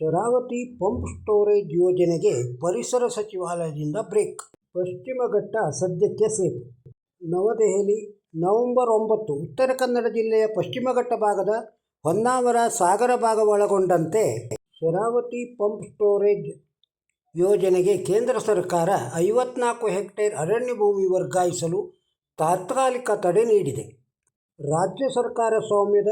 Sharavati pump storage ಯೋಜನೆಗೆ ಪರಿಸರ ಸಚಿವಾಲಯದಿಂದ ಬ್ರೇಕ್. ಪಶ್ಚಿಮ ಘಟ್ಟ ಸದ್ಯಕ್ಕೆ ಸೇಫ್. ನವದೆಹಲಿ, ನವೆಂಬರ್ ಒಂಬತ್ತು, ಉತ್ತರ ಕನ್ನಡ ಜಿಲ್ಲೆಯ ಪಶ್ಚಿಮ ಘಟ್ಟ ಭಾಗದ ಹೊನ್ನಾವರ ಸಾಗರ ಭಾಗ ಒಳಗೊಂಡಂತೆ ಶರಾವತಿ ಪಂಪ್ ಸ್ಟೋರೇಜ್ ಯೋಜನೆಗೆ ಕೇಂದ್ರ ಸರ್ಕಾರ ಐವತ್ನಾಲ್ಕು ಹೆಕ್ಟೇರ್ ಅರಣ್ಯ ಭೂಮಿ ವರ್ಗಾಯಿಸಲು ತಾತ್ಕಾಲಿಕ ತಡೆ ನೀಡಿದೆ. ರಾಜ್ಯ ಸರ್ಕಾರ ಸ್ವಾಮ್ಯದ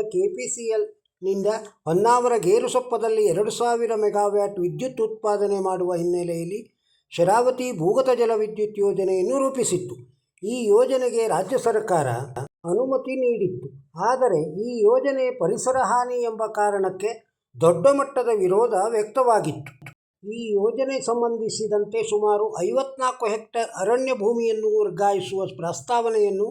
ಕೆಪಿಸಿಎಲ್ನಿಂದ ಹೊನ್ನಾವರ ಗೇರುಸೊಪ್ಪದಲ್ಲಿ ಎರಡು ಸಾವಿರ ಮೆಗಾವ್ಯಾಟ್ ವಿದ್ಯುತ್ ಉತ್ಪಾದನೆ ಮಾಡುವ ಹಿನ್ನೆಲೆಯಲ್ಲಿ ಶರಾವತಿ ಭೂಗತ ಜಲ ವಿದ್ಯುತ್ ಯೋಜನೆಯನ್ನು ರೂಪಿಸಿತ್ತು. ಈ ಯೋಜನೆಗೆ ರಾಜ್ಯ ಸರ್ಕಾರ ಅನುಮತಿ ನೀಡಿತ್ತು. ಆದರೆ ಈ ಯೋಜನೆ ಪರಿಸರ ಹಾನಿ ಎಂಬ ಕಾರಣಕ್ಕೆ ದೊಡ್ಡ ಮಟ್ಟದ ವಿರೋಧ ವ್ಯಕ್ತವಾಗಿತ್ತು. ಈ ಯೋಜನೆ ಸಂಬಂಧಿಸಿದಂತೆ ಸುಮಾರು ಐವತ್ನಾಲ್ಕು ಹೆಕ್ಟೇರ್ ಅರಣ್ಯ ಭೂಮಿಯನ್ನು ವರ್ಗಾಯಿಸುವ ಪ್ರಸ್ತಾವನೆಯನ್ನು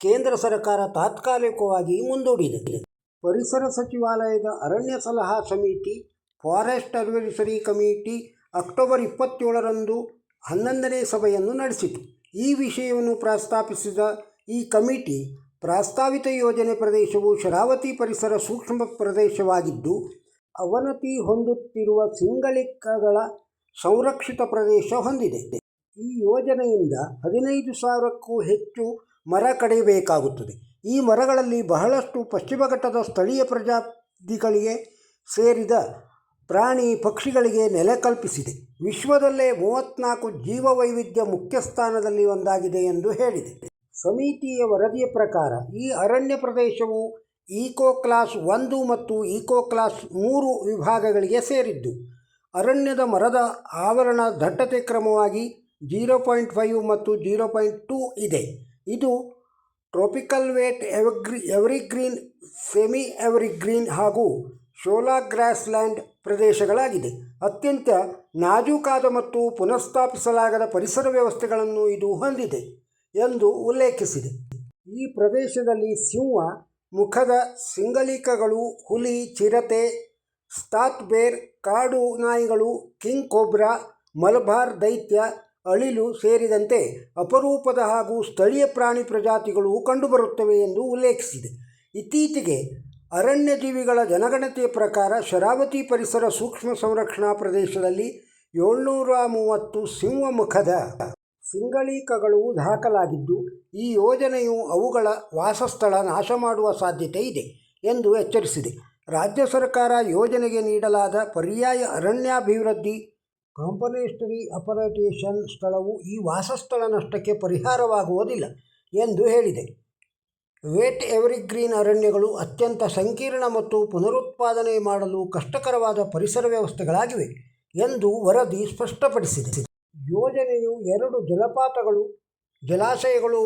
ಕೇಂದ್ರ ಸರ್ಕಾರ ತಾತ್ಕಾಲಿಕವಾಗಿ ಮುಂದೂಡಿದೆ. ಪರಿಸರ ಸಚಿವಾಲಯದ ಅರಣ್ಯ ಸಲಹಾ ಸಮಿತಿ, ಫಾರೆಸ್ಟ್ ಅಡ್ವೈಸರಿ ಕಮಿಟಿ ಅಕ್ಟೋಬರ್ ಇಪ್ಪತ್ತೇಳರಂದು ಹನ್ನೊಂದನೇ ಸಭೆಯನ್ನು ನಡೆಸಿತು. ಈ ವಿಷಯವನ್ನು ಪ್ರಸ್ತಾಪಿಸಿದ ಈ ಕಮಿಟಿ, ಪ್ರಸ್ತಾವಿತ ಯೋಜನೆ ಪ್ರದೇಶವು ಶರಾವತಿ ಪರಿಸರ ಸೂಕ್ಷ್ಮ ಪ್ರದೇಶವಾಗಿದ್ದು, ಅವನತಿ ಹೊಂದುತ್ತಿರುವ ಸಿಂಗಳಿಕಗಳ ಸಂರಕ್ಷಿತ ಪ್ರದೇಶ ಹೊಂದಿದೆ. ಈ ಯೋಜನೆಯಿಂದ ಹದಿನೈದು ಸಾವಿರಕ್ಕೂ ಹೆಚ್ಚು ಮರ ಕಡಿಯಬೇಕಾಗುತ್ತದೆ. ಈ ಮರಗಳಲ್ಲಿ ಬಹಳಷ್ಟು ಪಶ್ಚಿಮ ಘಟ್ಟದ ಸ್ಥಳೀಯ ಪ್ರಜಾತಿಗಳಿಗೆ ಸೇರಿದ ಪ್ರಾಣಿ ಪಕ್ಷಿಗಳಿಗೆ ನೆಲೆ ಕಲ್ಪಿಸಿದೆ. ವಿಶ್ವದಲ್ಲೇ ಮೂವತ್ತ್ನಾಲ್ಕು ಜೀವವೈವಿಧ್ಯ ಮುಖ್ಯ ಸ್ಥಾನದಲ್ಲಿ ಒಂದಾಗಿದೆ ಎಂದು ಹೇಳಿದೆ. ಸಮಿತಿಯ ವರದಿಯ ಪ್ರಕಾರ ಈ ಅರಣ್ಯ ಪ್ರದೇಶವು ಈಕೋ ಕ್ಲಾಸ್ ಒಂದು ಮತ್ತು ಈಕೋ ಕ್ಲಾಸ್ ಮೂರು ವಿಭಾಗಗಳಿಗೆ ಸೇರಿದ್ದು, ಅರಣ್ಯದ ಮರದ ಆವರಣ ದಟ್ಟತೆ ಕ್ರಮವಾಗಿ ಜೀರೋ ಪಾಯಿಂಟ್ ಫೈವ್ ಮತ್ತು ಜೀರೋ ಪಾಯಿಂಟ್ ಟೂ ಇದೆ. ಇದು tropical wet evergreen evergreen, semi evergreen ಹಾಗೂ ಶೋಲಾ ಗ್ರಾಸ್ಲ್ಯಾಂಡ್ ಪ್ರದೇಶಗಳಾಗಿದೆ. ಅತ್ಯಂತ ನಾಜೂಕಾದ ಮತ್ತು ಪುನಃಸ್ಥಾಪಿಸಲಾಗದ ಪರಿಸರ ವ್ಯವಸ್ಥೆಗಳನ್ನು ಇದು ಹೊಂದಿದೆ ಎಂದು ಉಲ್ಲೇಖಿಸಿದೆ. ಈ ಪ್ರದೇಶದಲ್ಲಿ ಸಿಂಹ, ಮುಖದ ಸಿಂಗಲಿಕಗಳು, ಹುಲಿ, ಚಿರತೆ ಸ್ಟಾತ್ ಬೇರ್ ಕಾಡು ನಾಯಿಗಳು, ಕಿಂಗ್ ಕೊಬ್ರಾ, ಮಲಬಾರ್ ದೈತ್ಯ ಅಳಿಲು ಸೇರಿದಂತೆ ಅಪರೂಪದ ಹಾಗೂ ಸ್ಥಳೀಯ ಪ್ರಾಣಿ ಪ್ರಜಾತಿಗಳು ಕಂಡುಬರುತ್ತವೆ ಎಂದು ಉಲ್ಲೇಖಿಸಿದೆ. ಇತ್ತೀಚೆಗೆ ಅರಣ್ಯ ಜೀವಿಗಳ ಜನಗಣತಿಯ ಪ್ರಕಾರ ಶರಾವತಿ ಪರಿಸರ ಸೂಕ್ಷ್ಮ ಸಂರಕ್ಷಣಾ ಪ್ರದೇಶದಲ್ಲಿ ಏಳ್ನೂರ ಮೂವತ್ತು ಸಿಂಹಮುಖದ ಸಿಂಗಳಿಕಗಳು ದಾಖಲಾಗಿದ್ದು, ಈ ಯೋಜನೆಯು ಅವುಗಳ ವಾಸಸ್ಥಳ ನಾಶ ಮಾಡುವ ಸಾಧ್ಯತೆ ಇದೆ ಎಂದು ಎಚ್ಚರಿಸಿದೆ. ರಾಜ್ಯ ಸರ್ಕಾರ ಯೋಜನೆಗೆ ನೀಡಲಾದ ಪರ್ಯಾಯ ಅರಣ್ಯಾಭಿವೃದ್ಧಿ ಕಾಂಪನೇಸ್ಟರಿ ಅಪರೇಟೇಷನ್ ಸ್ಥಳವು ಈ ವಾಸಸ್ಥಳ ನಷ್ಟಕ್ಕೆ ಪರಿಹಾರವಾಗುವುದಿಲ್ಲ ಎಂದು ಹೇಳಿದೆ. ವೇಟ್ ಎವರಿಗ್ರೀನ್ ಅರಣ್ಯಗಳು ಅತ್ಯಂತ ಸಂಕೀರ್ಣ ಮತ್ತು ಪುನರುತ್ಪಾದನೆ ಮಾಡಲು ಕಷ್ಟಕರವಾದ ಪರಿಸರ ವ್ಯವಸ್ಥೆಗಳಾಗಿವೆ ಎಂದು ವರದಿ ಸ್ಪಷ್ಟಪಡಿಸಿದೆ. ಯೋಜನೆಯು ಎರಡು ಜಲಪಾತಗಳು, ಜಲಾಶಯಗಳು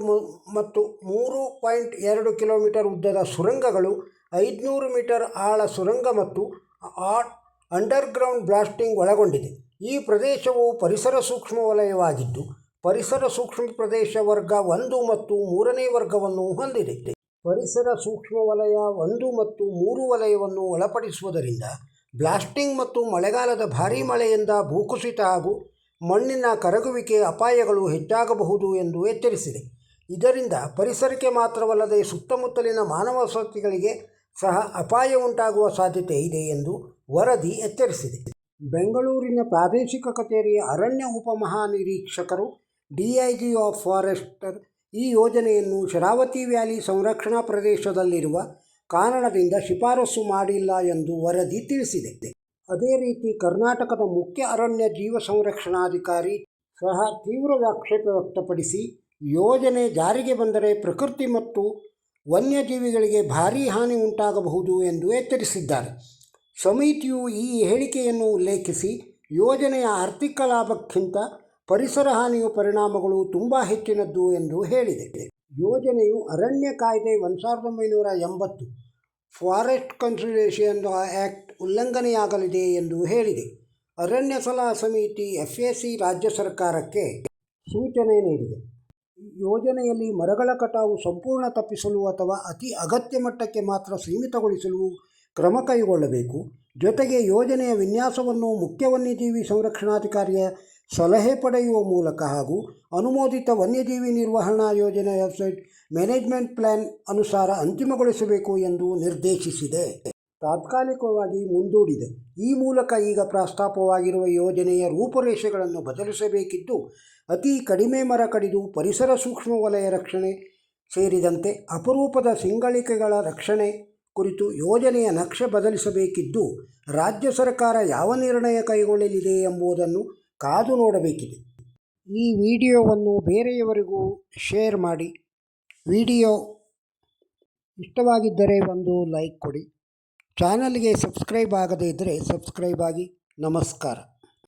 ಮತ್ತು ಮೂರು ಪಾಯಿಂಟ್ ಎರಡು ಕಿಲೋಮೀಟರ್ ಉದ್ದದ ಸುರಂಗಗಳು, ಐದುನೂರು ಮೀಟರ್ ಆಳ ಸುರಂಗ ಮತ್ತು ಅಂಡರ್ಗ್ರೌಂಡ್ ಬ್ಲಾಸ್ಟಿಂಗ್ ಒಳಗೊಂಡಿದೆ. ಈ ಪ್ರದೇಶವು ಪರಿಸರ ಸೂಕ್ಷ್ಮ ವಲಯವಾಗಿದ್ದು, ಪರಿಸರ ಸೂಕ್ಷ್ಮ ಪ್ರದೇಶ ವರ್ಗ ಒಂದು ಮತ್ತು ಮೂರನೇ ವರ್ಗವನ್ನು ಹೊಂದಿದೆ. ಪರಿಸರ ಸೂಕ್ಷ್ಮ ವಲಯ ಒಂದು ಮತ್ತು ಮೂರು ವಲಯವನ್ನು ಒಳಪಡಿಸುವುದರಿಂದ ಬ್ಲಾಸ್ಟಿಂಗ್ ಮತ್ತು ಮಳೆಗಾಲದ ಭಾರೀ ಮಳೆಯಿಂದ ಭೂಕುಸಿತ ಹಾಗೂ ಮಣ್ಣಿನ ಕರಗುವಿಕೆ ಅಪಾಯಗಳು ಹೆಚ್ಚಾಗಬಹುದು ಎಂದು ಎಚ್ಚರಿಸಿದೆ. ಇದರಿಂದ ಪರಿಸರಕ್ಕೆ ಮಾತ್ರವಲ್ಲದೆ ಸುತ್ತಮುತ್ತಲಿನ ಮಾನವ ವಸತಿಗಳಿಗೆ ಸಹ ಅಪಾಯ ಉಂಟಾಗುವ ಸಾಧ್ಯತೆ ಇದೆ ಎಂದು ವರದಿ ಎಚ್ಚರಿಸಿದೆ. ಬೆಂಗಳೂರಿನ ಪ್ರಾದೇಶಿಕ ಕಚೇರಿಯ ಅರಣ್ಯ ಉಪಮಹಾನಿರೀಕ್ಷಕರು ಡಿಐಜಿ ಆಫ್ ಫಾರೆಸ್ಟರ್ ಈ ಯೋಜನೆಯನ್ನು ಶರಾವತಿ ವ್ಯಾಲಿ ಸಂರಕ್ಷಣಾ ಪ್ರದೇಶದಲ್ಲಿರುವ ಕಾರಣದಿಂದ ಶಿಫಾರಸು ಮಾಡಿಲ್ಲ ಎಂದು ವರದಿ ತಿಳಿಸಿದೆ. ಅದೇ ರೀತಿ ಕರ್ನಾಟಕದ ಮುಖ್ಯ ಅರಣ್ಯ ಜೀವ ಸಂರಕ್ಷಣಾಧಿಕಾರಿ ಸಹ ತೀವ್ರ ಆಕ್ಷೇಪ ವ್ಯಕ್ತಪಡಿಸಿ, ಯೋಜನೆ ಜಾರಿಗೆ ಬಂದರೆ ಪ್ರಕೃತಿ ಮತ್ತು ವನ್ಯಜೀವಿಗಳಿಗೆ ಭಾರೀ ಹಾನಿ ಉಂಟಾಗಬಹುದು ಎಂದು ಎಚ್ಚರಿಸಿದ್ದಾರೆ. ಸಮಿತಿಯು ಈ ಹೇಳಿಕೆಯನ್ನು ಉಲ್ಲೇಖಿಸಿ, ಯೋಜನೆಯ ಆರ್ಥಿಕ ಲಾಭಕ್ಕಿಂತ ಪರಿಸರ ಹಾನಿಯ ಪರಿಣಾಮಗಳು ತುಂಬ ಹೆಚ್ಚಿನದ್ದು ಎಂದು ಹೇಳಿದೆ. ಯೋಜನೆಯು ಅರಣ್ಯ ಕಾಯ್ದೆ ಒಂದು ಸಾವಿರದ ಒಂಬೈನೂರ ಎಂಬತ್ತು ಫಾರೆಸ್ಟ್ ಕನ್ಸರ್ವೇಷನ್ ಆ್ಯಕ್ಟ್ ಉಲ್ಲಂಘನೆಯಾಗಲಿದೆ ಎಂದು ಹೇಳಿದೆ. ಅರಣ್ಯ ಸಲಹಾ ಸಮಿತಿ ಎಫ್ ಎ ಸಿ ರಾಜ್ಯ ಸರ್ಕಾರಕ್ಕೆ ಸೂಚನೆ ನೀಡಿದೆ. ಯೋಜನೆಯಲ್ಲಿ ಮರಗಳ ಕಟಾವು ಸಂಪೂರ್ಣ ತಪ್ಪಿಸಲು ಅಥವಾ ಅತಿ ಅಗತ್ಯ ಮಟ್ಟಕ್ಕೆ ಮಾತ್ರ ಸೀಮಿತಗೊಳಿಸಲು ಕ್ರಮ ಕೈಗೊಳ್ಳಬೇಕು. ಜೊತೆಗೆ ಯೋಜನೆಯ ವಿನ್ಯಾಸವನ್ನು ಮುಖ್ಯ ವನ್ಯಜೀವಿ ಸಂರಕ್ಷಣಾಧಿಕಾರಿಯ ಸಲಹೆ ಪಡೆಯುವ ಮೂಲಕ ಹಾಗೂ ಅನುಮೋದಿತ ವನ್ಯಜೀವಿ ನಿರ್ವಹಣಾ ಯೋಜನೆ ವೆಬ್ಸೈಟ್ ಮ್ಯಾನೇಜ್ಮೆಂಟ್ ಪ್ಲ್ಯಾನ್ ಅನುಸಾರ ಅಂತಿಮಗೊಳಿಸಬೇಕು ಎಂದು ನಿರ್ದೇಶಿಸಿದೆ. ತಾತ್ಕಾಲಿಕವಾಗಿ ಮುಂದೂಡಿದೆ. ಈ ಮೂಲಕ ಈಗ ಪ್ರಸ್ತಾಪವಾಗಿರುವ ಯೋಜನೆಯ ರೂಪುರೇಷೆಗಳನ್ನು ಬದಲಿಸಬೇಕಿದ್ದು, ಅತಿ ಕಡಿಮೆ ಮರ ಕಡಿದು ಪರಿಸರ ಸೂಕ್ಷ್ಮ ವಲಯ ರಕ್ಷಣೆ ಸೇರಿದಂತೆ ಅಪರೂಪದ ಸಿಂಗಳಿಕೆಗಳ ರಕ್ಷಣೆ ಕುರಿತು ಯೋಜನೆಯ ನಕ್ಷೆ ಬದಲಿಸಬೇಕಿದ್ದು ರಾಜ್ಯ ಸರ್ಕಾರ ಯಾವ ನಿರ್ಣಯ ಕೈಗೊಳ್ಳಲಿದೆ ಎಂಬುದನ್ನು ಕಾದು ನೋಡಬೇಕಿದೆ. ಈ ವಿಡಿಯೋವನ್ನು ಬೇರೆಯವರಿಗೂ ಶೇರ್ ಮಾಡಿ. ವಿಡಿಯೋ ಇಷ್ಟವಾಗಿದ್ದರೆ ಒಂದು ಲೈಕ್ ಕೊಡಿ. ಚಾನಲ್ಗೆ ಸಬ್ಸ್ಕ್ರೈಬ್ ಆಗದೇ ಇದ್ದರೆ ಸಬ್ಸ್ಕ್ರೈಬ್ ಆಗಿ. ನಮಸ್ಕಾರ.